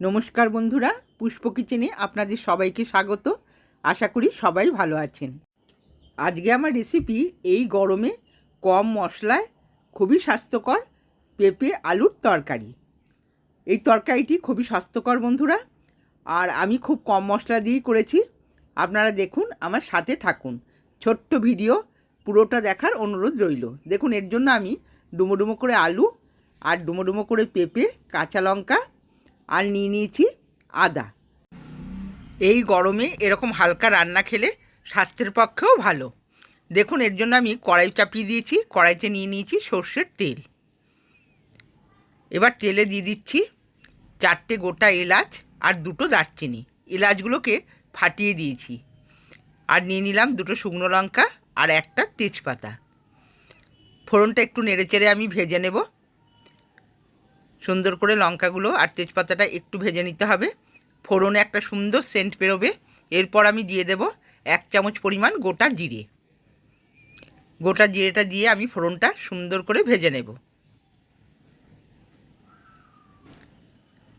নমস্কার বন্ধুরা, পুষ্প কিচেনে আপনাদের সবাইকে স্বাগত। আশা করি সবাই ভালো আছেন। আজকে আমার রেসিপি এই গরমে কম মশলায়, খুবই স্বাস্থ্যকর পেঁপে আলুর তরকারি। এই তরকারিটি খুবই স্বাস্থ্যকর বন্ধুরা, আর আমি খুব কম মশলা দিয়েই করেছি। আপনারা দেখুন, আমার সাথে থাকুন। ছোট্ট ভিডিও, পুরোটা দেখার অনুরোধ রইল। দেখুন, এর জন্য আমি ডুমো ডুমো করে আলু আর ডুমো ডুমো করে পেঁপে, কাঁচা লঙ্কা আর নিয়ে নিয়েছি আদা। এই গরমে এরকম হালকা রান্না খেলে স্বাস্থ্যের পক্ষেও ভালো। দেখুন, এর জন্য আমি কড়াই চাপিয়ে দিয়েছি, কড়াইতে নিয়ে নিয়েছি সর্ষের তেল। এবার তেলে দিয়ে দিচ্ছি চারটে গোটা এলাচ আর দুটো দারচিনি। এলাচগুলোকে ফাটিয়ে দিয়েছি। আর নিয়ে নিলাম দুটো শুকনো লঙ্কা আর একটা তেজপাতা। ফোড়নটা একটু নেড়েচেড়ে আমি ভেজে নেব। সুন্দর করে লঙ্কাগুলো আর তেজপাতাটা একটু ভেজে নিতে হবে। ফোড়নে একটা সুন্দর সেন্ট বেরোবে। এরপর আমি দিয়ে দেব এক চামচ পরিমাণ গোটা জিরে। গোটা জিরেটা দিয়ে আমি ফোড়নটা সুন্দর করে ভেজে নেব।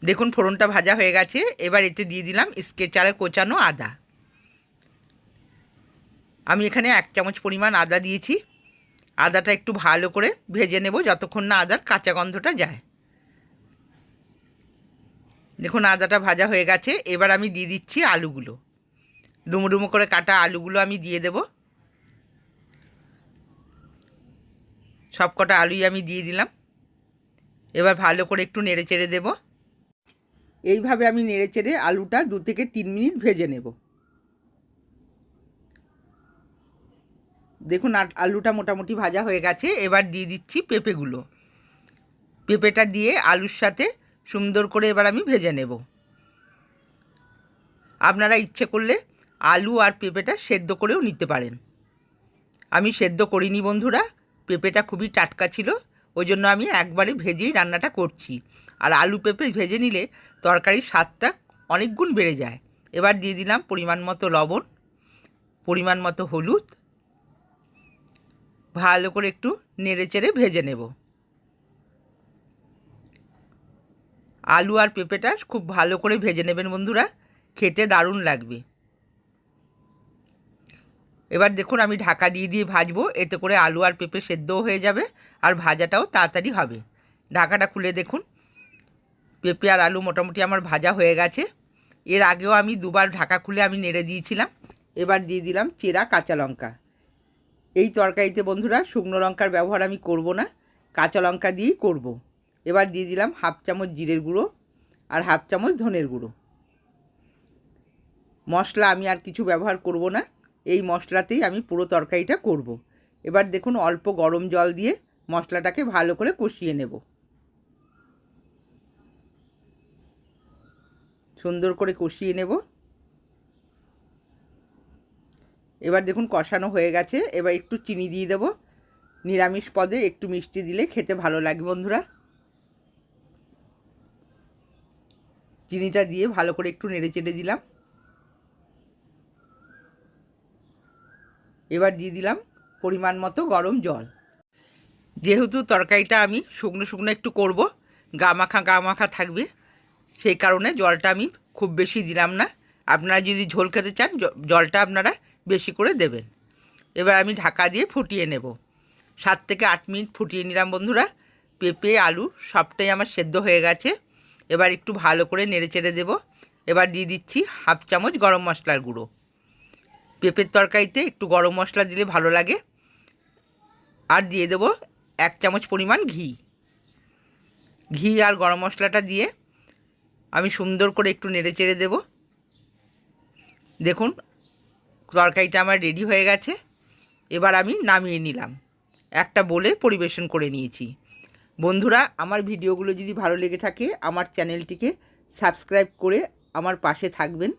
দেখুন, ফোড়নটা ভাজা হয়ে গেছে। এবার এতে দিয়ে দিলাম স্কেচারে কোচানো আদা। আমি এখানে এক চামচ পরিমাণ আদা দিয়েছি। আদাটা একটু ভালো করে ভেজে নেব যতক্ষণ না আদার কাঁচা গন্ধটা যায়। দেখুন আদাটা ভাজা হয়ে গেছে, এবার আমি দিয়ে দিচ্ছি আলুগুলো। ডুমো ডুমো করে কাটা আলুগুলো আমি দিয়ে দেব। সব কটা আলুই আমি দিয়ে দিলাম। এবার ভালো করে একটু নেড়ে চেড়ে দেব। এইভাবে আমি নেড়ে চেড়ে আলুটা দু থেকে তিন মিনিট ভেজে নেব। দেখুন আলুটা মোটামুটি ভাজা হয়ে গেছে, এবার দিয়ে দিচ্ছি পেঁপেগুলো। পেঁপেটা দিয়ে আলুর সাথে সুন্দর করে এবার আমি ভেজে নেব। আপনারা ইচ্ছে করলে আলু আর পেঁপেটা সেদ্ধ করেও নিতে পারেন। আমি সেদ্ধ করিনি বন্ধুরা, পেঁপেটা খুবই টাটকা ছিল ওই জন্য আমি একবারে ভেজেই রান্নাটা করছি। আর আলু পেঁপে ভেজে নিলে তরকারির স্বাদটা অনেক গুণ বেড়ে যায়। এবার দিয়ে দিলাম পরিমাণ মতো লবণ, পরিমাণ মতো হলুদ, ভালো করে একটু নেড়ে চেড়ে ভেজে নেব। আলু আর পেঁপেটা খুব ভালো করে ভেজে নেবেন বন্ধুরা। খেতে দারুণ লাগবে। এবার দেখুন আমি ঢাকা দিয়ে দিয়ে ভাজবো, এতে করে আলু আর পেঁপে সেদ্ধও হয়ে যাবে আর ভাজাটাও তাড়াতাড়ি হবে। ঢাকাটা খুলে দেখুন। পেঁপে আর আলু মোটামুটি আমার ভাজা হয়ে গেছে। এর আগেও আমি দুবার ঢাকা খুলে আমি নেড়ে দিয়েছিলাম। এবার দিয়ে দিলাম চেরা কাঁচা লঙ্কা। এই তরকারিতে বন্ধুরা শুকনো লঙ্কার ব্যবহার আমি করব না, কাঁচা লঙ্কা দিয়েই করব। এবার দিয়ে দিলাম হাফ চামচ জিরের গুঁড়ো আর হাফ চামচ ধনের গুঁড়ো। মশলা আমি আর কিছু ব্যবহার করব না, এই মশলাতেই আমি পুরো তরকারিটা করব। এবার দেখুন অল্প গরম জল দিয়ে মশলাটাকে ভালো করে কষিয়ে নেব। সুন্দর করে কষিয়ে নেব। এবার দেখুন কষানো হয়ে গেছে, এবার একটু চিনি দিয়ে দেবো। নিরামিষ পদে একটু মিষ্টি দিলে খেতে ভালো লাগে বন্ধুরা। চিনিটা দিয়ে ভালো করে একটু নেড়ে চেড়ে দিলাম। এবার দিয়ে দিলাম পরিমাণ মতো গরম জল। যেহেতু তরকারিটা আমি শুকনো শুকনো একটু করব, গা মাখা গা মাখা থাকবে, সেই কারণে জলটা আমি খুব বেশি দিলাম না। আপনারা যদি ঝোল খেতে চান জলটা আপনারা বেশি করে দেবেন। এবার আমি ঢাকা দিয়ে ফুটিয়ে নেব। সাত থেকে আট মিনিট ফুটিয়ে নিলাম বন্ধুরা। পেঁপে, আলু সবটাই আমার সেদ্ধ হয়ে গেছে। এবার একটু ভালো করে নেড়ে চেড়ে দেবো। এবার দিয়ে দিচ্ছি হাফ চামচ গরম মশলার গুঁড়ো। পেঁপের তরকারিতে একটু গরম মশলা দিলে ভালো লাগে। আর দিয়ে দেবো এক চামচ পরিমাণ ঘি। ঘি আর গরম মশলাটা দিয়ে আমি সুন্দর করে একটু নেড়ে চেড়ে দেবো। দেখুন, তরকারিটা আমার রেডি হয়ে গেছে। এবার আমি নামিয়ে নিলাম। একটা বলে পরিবেশন করে নিয়েছি। বন্ধুরা, আমার ভিডিওগুলো যদি ভালো লেগে থাকে, আমার চ্যানেলটিকে সাবস্ক্রাইব করে আমার পাশে থাকবেন।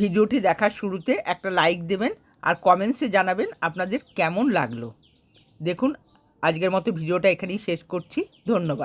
ভিডিওটি দেখার শুরুতে একটা লাইক দেবেন আর কমেন্টসে জানাবেন আপনাদের কেমন লাগল। দেখুন, আজকের মতো ভিডিওটা এখানেই শেষ করছি। ধন্যবাদ।